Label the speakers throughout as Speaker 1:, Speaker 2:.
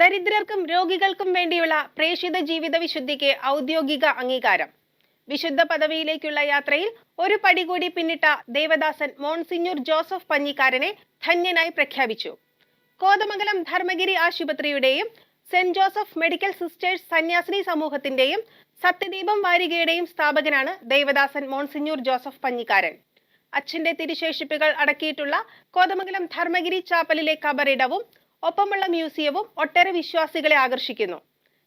Speaker 1: ദരിദ്രർക്കും രോഗികൾക്കും വേണ്ടിയുള്ള പ്രേഷിത ജീവിത വിശുദ്ധിക്ക് ഔദ്യോഗിക അംഗീകാരം. വിശുദ്ധ പദവിയിലേക്കുള്ള യാത്രയിൽ ഒരു പടി കൂടി പിന്നിട്ട ദേവദാസൻ മോൺസിഞ്ഞൂർ ജോസഫ് പഞ്ഞിക്കാരനെ ധന്യനായി പ്രഖ്യാപിച്ചു. കോതമംഗലം ധർമ്മഗിരി ആശുപത്രിയുടെയും സെന്റ് ജോസഫ് മെഡിക്കൽ സിസ്റ്റേഴ്സ് സന്യാസിനി സമൂഹത്തിന്റെയും സത്യദീപം വാരികയുടെയും സ്ഥാപകനാണ് ദേവദാസൻ മോൺസിഞ്ഞൂർ ജോസഫ് പഞ്ഞിക്കാരൻ. അച്ഛന്റെ തിരുശേഷിപ്പുകൾ അടക്കിയിട്ടുള്ള കോതമംഗലം ധർമ്മഗിരി ചാപ്പലിലെ കബറിടവും ഒപ്പമുള്ള മ്യൂസിയവും ഒട്ടേറെ വിശ്വാസികളെ ആകർഷിക്കുന്നു.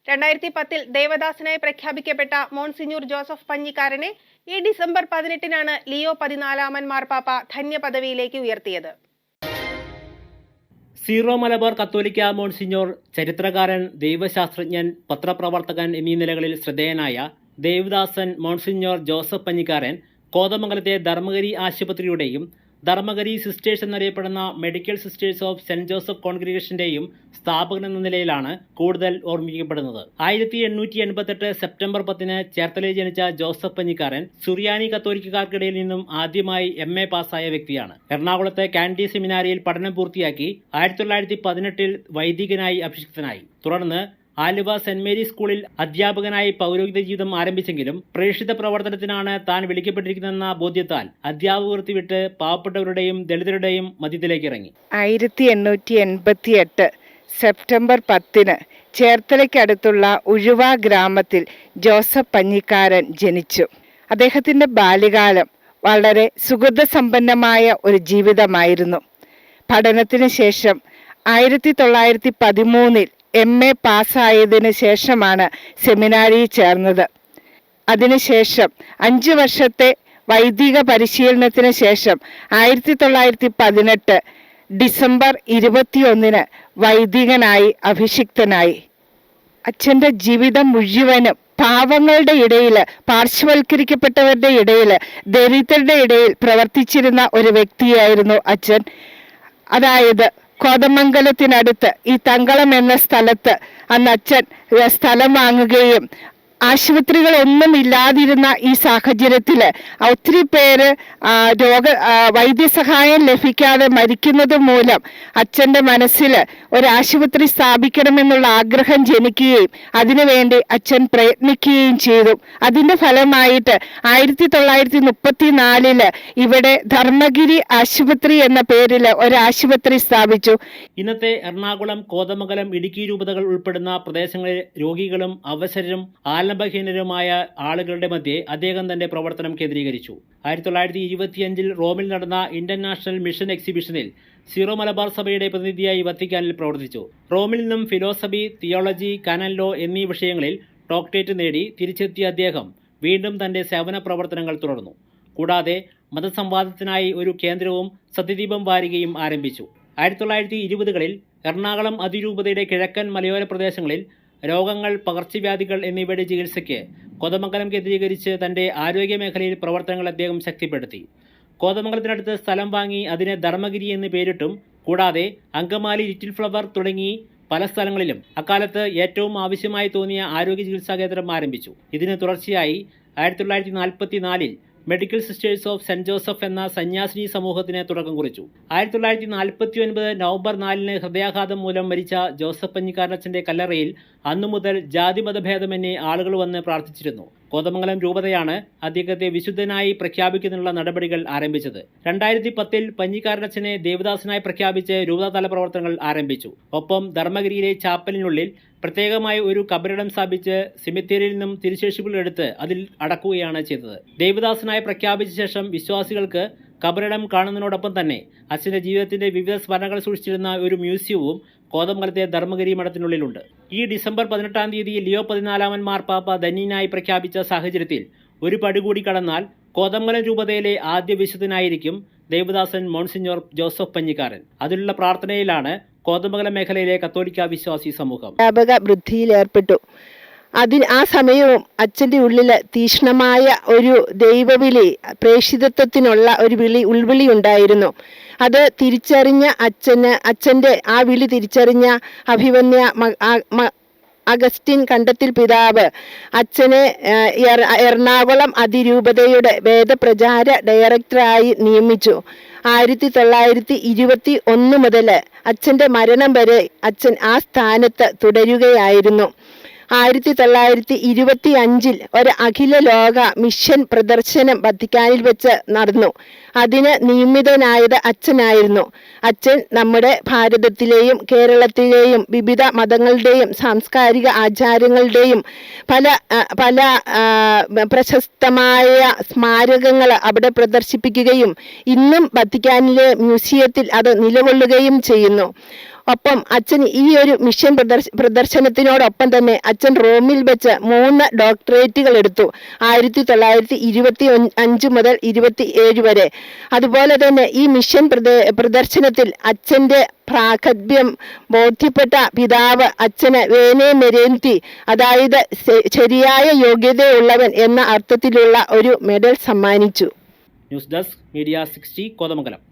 Speaker 1: രണ്ടായിരത്തി പത്തിൽ ദേവദാസനായി പ്രഖ്യാപിക്കപ്പെട്ട മോൺസിഞ്ഞൂർ ജോസഫ് പഞ്ഞിക്കാരനെ ഈ ഡിസംബർ പതിനെട്ടിനാണ് ലിയോ പതിനാലാമൻ മാർപ്പാപ്പ ധന്യ പദവിയിലേക്ക് ഉയർത്തിയത്.
Speaker 2: സീറോ മലബാർ കത്തോലിക്ക മോൺസിഞ്ഞോർ ചരിത്രകാരൻ ദൈവശാസ്ത്രജ്ഞൻ പത്രപ്രവർത്തകൻ എന്നീ നിലകളിൽ ശ്രദ്ധേയനായ ദേവദാസൻ മോൺസിഞ്ഞോർ ജോസഫ് പഞ്ഞിക്കാരൻ കോതമംഗലത്തെ ധർമ്മഗിരി ആശുപത്രിയുടെയും ധർമ്മഗരി സിസ്റ്റേഴ്സ് എന്നറിയപ്പെടുന്ന medical sisters of Saint Joseph കോൺഗ്രിഗേഷന്റെയും സ്ഥാപകൻ എന്ന നിലയിലാണ് കൂടുതൽ ഓർമ്മിക്കപ്പെടുന്നത്. ആയിരത്തി എണ്ണൂറ്റി എൺപത്തെട്ട് സെപ്റ്റംബർ പത്തിന് ചേർത്തലയിൽ ജനിച്ച ജോസഫ് പഞ്ഞിക്കാരൻ സുറിയാനി കത്തോലിക്കാർക്കിടയിൽ നിന്നും ആദ്യമായി എം എ പാസ്സായ വ്യക്തിയാണ്. എറണാകുളത്തെ കാൻഡി സെമിനാരിയിൽ പഠനം പൂർത്തിയാക്കി ആയിരത്തി തൊള്ളായിരത്തി പതിനെട്ടിൽ വൈദികനായി അഭിഷിക്തനായി. തുടർന്ന് ആലുവ സെന്റ് മേരി സ്കൂളിൽ അധ്യാപകനായി പൗരോഹിത ജീവിതം ആരംഭിച്ചെങ്കിലും പ്രേക്ഷിത പ്രവർത്തനത്തിനാണ് താൻ വിളിക്കപ്പെട്ടിരിക്കുന്നതെന്ന ബോധ്യത്താൽ അധ്യാപക വൃത്തി വിട്ട് പാവപ്പെട്ടവരുടെയും ദളിതരുടെയും മധ്യത്തിലേക്ക് ഇറങ്ങി
Speaker 3: ആയിരത്തി എണ്ണൂറ്റി എൺപത്തി എട്ട് സെപ്റ്റംബർ പത്തിന് ചേർത്തലയ്ക്കടുത്തുള്ള ഉഴുവ ഗ്രാമത്തിൽ ജോസഫ് പഞ്ഞിക്കാരൻ ജനിച്ചു. അദ്ദേഹത്തിന്റെ ബാല്യകാലം വളരെ സുഹൃതസമ്പന്നമായ ഒരു ജീവിതമായിരുന്നു. പഠനത്തിന് ശേഷം ആയിരത്തി തൊള്ളായിരത്തി പതിമൂന്നിൽ എം എ പാസ്സായതിന് ശേഷമാണ് സെമിനാരിയിൽ ചേർന്നത്. അതിനുശേഷം അഞ്ച് വർഷത്തെ വൈദിക പരിശീലനത്തിന് ശേഷം ആയിരത്തി തൊള്ളായിരത്തി പതിനെട്ട് ഡിസംബർ ഇരുപത്തിയൊന്നിന് വൈദികനായി അഭിഷിക്തനായി. അച്ഛന്റെ ജീവിതം മുഴുവനും പാവങ്ങളുടെ ഇടയിൽ പാർശ്വവൽക്കരിക്കപ്പെട്ടവരുടെ ഇടയിൽ ദരിദ്രരുടെ ഇടയിൽ പ്രവർത്തിച്ചിരുന്ന ഒരു വ്യക്തിയായിരുന്നു അച്ഛൻ. അതായത് കോതമംഗലത്തിനടുത്ത് ഈ തങ്കളം എന്ന സ്ഥലത്ത് അന്ന് അച്ഛൻ സ്ഥലം വാങ്ങുകയും ആശുപത്രികളൊന്നും ഇല്ലാതിരുന്ന ഈ സാഹചര്യത്തിൽ ഒത്തിരി പേര് രോഗ വൈദ്യസഹായം ലഭിക്കാതെ മരിക്കുന്നത് മൂലം അച്ഛന്റെ മനസ്സിൽ ഒരു ഒരാശുപത്രി സ്ഥാപിക്കണമെന്നുള്ള ആഗ്രഹം ജനിക്കുകയും അതിനുവേണ്ടി അച്ഛൻ പ്രയത്നിക്കുകയും ചെയ്തു. അതിന്റെ ഫലമായിട്ട് ആയിരത്തി തൊള്ളായിരത്തി മുപ്പത്തി നാലിൽ ഇവിടെ ധർമ്മഗിരി ആശുപത്രി എന്ന പേരിൽ ഒരു ഒരാശുപത്രി സ്ഥാപിച്ചു.
Speaker 2: ഇന്നത്തെ എറണാകുളം കോതമംഗലം ഇടുക്കി രൂപതകൾ ഉൾപ്പെടുന്ന പ്രദേശങ്ങളിലെ രോഗികളും അവസരരും ആലംബഹീനരുമായ ആളുകളുടെ മധ്യേ അദ്ദേഹം തന്റെ പ്രവർത്തനം കേന്ദ്രീകരിച്ചു. ആയിരത്തി തൊള്ളായിരത്തി ഇരുപത്തിയഞ്ചിൽ റോമിൽ നടന്ന ഇന്റർനാഷണൽ മിഷൻ എക്സിബിഷനിൽ സിറോ മലബാർ സഭയുടെ പ്രതിനിധിയായി വത്തിക്കാനിൽ പ്രവർത്തിച്ചു. റോമിൽ നിന്നും ഫിലോസഫി തിയോളജി കാനൻ ലോ എന്നീ വിഷയങ്ങളിൽ ഡോക്ടറേറ്റ് നേടി തിരിച്ചെത്തിയ അദ്ദേഹം വീണ്ടും തന്റെ സേവന പ്രവർത്തനങ്ങൾ തുടർന്നു. കൂടാതെ മതസംവാദത്തിനായി ഒരു കേന്ദ്രവും സത്യദീപം വാരികയും ആരംഭിച്ചു. ആയിരത്തി തൊള്ളായിരത്തി ഇരുപതുകളിൽ എറണാകുളം അതിരൂപതയുടെ കിഴക്കൻ മലയോര പ്രദേശങ്ങളിൽ രോഗങ്ങൾ പകർച്ചവ്യാധികൾ എന്നിവയുടെ ചികിത്സയ്ക്ക് കോതമംഗലം കേന്ദ്രീകരിച്ച് തന്റെ ആരോഗ്യ മേഖലയിൽ പ്രവർത്തനങ്ങൾ അദ്ദേഹം ശക്തിപ്പെടുത്തി. കോതമംഗലത്തിനടുത്ത് സ്ഥലം വാങ്ങി അതിനെ ധർമ്മഗിരി എന്ന് പേരിട്ടും കൂടാതെ അങ്കമാലി ലിറ്റിൽ ഫ്ലവർ തുടങ്ങി പല സ്ഥലങ്ങളിലും അക്കാലത്ത് ഏറ്റവും ആവശ്യമായി തോന്നിയ ആരോഗ്യ ചികിത്സാ കേന്ദ്രം ആരംഭിച്ചു. ഇതിന് തുടർച്ചയായി ആയിരത്തി തൊള്ളായിരത്തി നാൽപ്പത്തി നാലിൽ medical sisters of Saint Joseph എന്ന സന്യാസിനി സമൂഹത്തിന് തുടക്കം കുറിച്ചു. ആയിരത്തി തൊള്ളായിരത്തി നാൽപ്പത്തി ഒൻപത് നവംബർ നാലിന് ഹൃദയാഘാതം മൂലം മരിച്ച ജോസഫ് പഞ്ഞിക്കാരനച്ചന്റെ കല്ലറയിൽ അന്നു മുതൽ ജാതിമതഭേദമന്യേ ആളുകൾ വന്ന് പ്രാർത്ഥിച്ചിരുന്നു. കോതമംഗലം രൂപതയാണ് അദ്ദേഹത്തെ വിശുദ്ധനായി പ്രഖ്യാപിക്കുന്നതിനുള്ള നടപടികൾ ആരംഭിച്ചത്. രണ്ടായിരത്തി പത്തിൽ പഞ്ഞിക്കാരനച്ചനെ ദേവദാസനായി പ്രഖ്യാപിച്ച് രൂപതാതല പ്രവർത്തനങ്ങൾ ആരംഭിച്ചു. ഒപ്പം ധർമ്മഗിരിയിലെ ചാപ്പലിനുള്ളിൽ പ്രത്യേകമായി ഒരു കബറിടം സ്ഥാപിച്ച് സിമിത്തേരിയിൽ നിന്നും തിരുശേഷിപ്പുകൾ എടുത്ത് അതിൽ അടക്കുകയാണ് ചെയ്തത്. ദേവദാസനായി പ്രഖ്യാപിച്ച ശേഷം വിശ്വാസികൾക്ക് കബറിടം കാണുന്നതിനോടൊപ്പം തന്നെ അച്ഛന്റെ ജീവിതത്തിന്റെ വിവിധ സ്മരണകൾ സൂക്ഷിച്ചിരുന്ന ഒരു മ്യൂസിയവും കോതമംഗലത്തെ ധർമ്മഗിരി മഠത്തിനുള്ളിലുണ്ട്. ഈ ഡിസംബർ പതിനെട്ടാം തീയതി ലിയോ പതിനാലാമൻ മാർപ്പാപ്പ ധന്യനായി പ്രഖ്യാപിച്ച സാഹചര്യത്തിൽ ഒരു പടി കൂടി കടന്നാൽ കോതമംഗലം രൂപതയിലെ ആദ്യ വിശുദ്ധനായിരിക്കും ദേവദാസൻ മോൺസിഞ്ഞോർ ജോസഫ് പഞ്ഞിക്കാരൻ. അതിലുള്ള പ്രാർത്ഥനയിലാണ് കോതമംഗലം മേഖലയിലെ കത്തോലിക്ക വിശ്വാസി സമൂഹം.
Speaker 3: വ്യാപക വൃദ്ധിയിൽ ഏർപ്പെട്ടു അതിന് ആ സമയവും അച്ഛന്റെ ഉള്ളിൽ തീക്ഷ്ണമായ ഒരു ദൈവവിളി പ്രേഷിതത്വത്തിനുള്ള ഒരു വിളി ഉൾവിളി ഉണ്ടായിരുന്നു. അത് തിരിച്ചറിഞ്ഞ അച്ഛന് അച്ഛന്റെ ആ വിളി തിരിച്ചറിഞ്ഞ അഭിമന്യ അഗസ്റ്റിൻ കണ്ടത്തിൽ പിതാവ് അച്ഛനെ എറണാകുളം അതിരൂപതയുടെ വേദപ്രചാര ഡയറക്ടറായി നിയമിച്ചു.
Speaker 4: ആയിരത്തി തൊള്ളായിരത്തി ഇരുപത്തി ഒന്ന് മുതൽ അച്ഛന്റെ മരണം വരെ അച്ഛൻ ആ സ്ഥാനത്ത് തുടരുകയായിരുന്നു. ആയിരത്തി തൊള്ളായിരത്തി ഇരുപത്തി അഞ്ചിൽ ഒരു അഖില ലോക മിഷൻ പ്രദർശനം വത്തിക്കാനിൽ വെച്ച് നടന്നു. അതിന് നിയമിതനായത് അച്ഛനായിരുന്നു. അച്ഛൻ നമ്മുടെ ഭാരതത്തിലെയും കേരളത്തിലെയും വിവിധ മതങ്ങളുടെയും സാംസ്കാരിക ആചാരങ്ങളുടെയും പല പല പ്രശസ്തമായ സ്മാരകങ്ങൾ അവിടെ പ്രദർശിപ്പിക്കുകയും ഇന്നും വത്തിക്കാനിലെ മ്യൂസിയത്തിൽ അത് നിലകൊള്ളുകയും ചെയ്യുന്നു. ഒപ്പം അച്ഛൻ ഈ ഒരു മിഷൻ പ്രദർശ പ്രദർശനത്തിനോടൊപ്പം തന്നെ അച്ഛൻ റോമിൽ വെച്ച് മൂന്ന് ഡോക്ടറേറ്റുകൾ എടുത്തു. ആയിരത്തി തൊള്ളായിരത്തി ഇരുപത്തി അഞ്ച് മുതൽ ഇരുപത്തി ഏഴ് വരെ. അതുപോലെ തന്നെ ഈ മിഷൻ പ്രദർശനത്തിൽ അച്ഛന്റെ പ്രാഗത്ഭ്യം ബോധ്യപ്പെട്ട പിതാവ് അച്ഛന് വേനെ മെരേന്തി അതായത് ശരിയായ യോഗ്യതയുള്ളവൻ എന്ന അർത്ഥത്തിലുള്ള ഒരു മെഡൽ സമ്മാനിച്ചു.
Speaker 2: News desk media sixty Kothamangalam.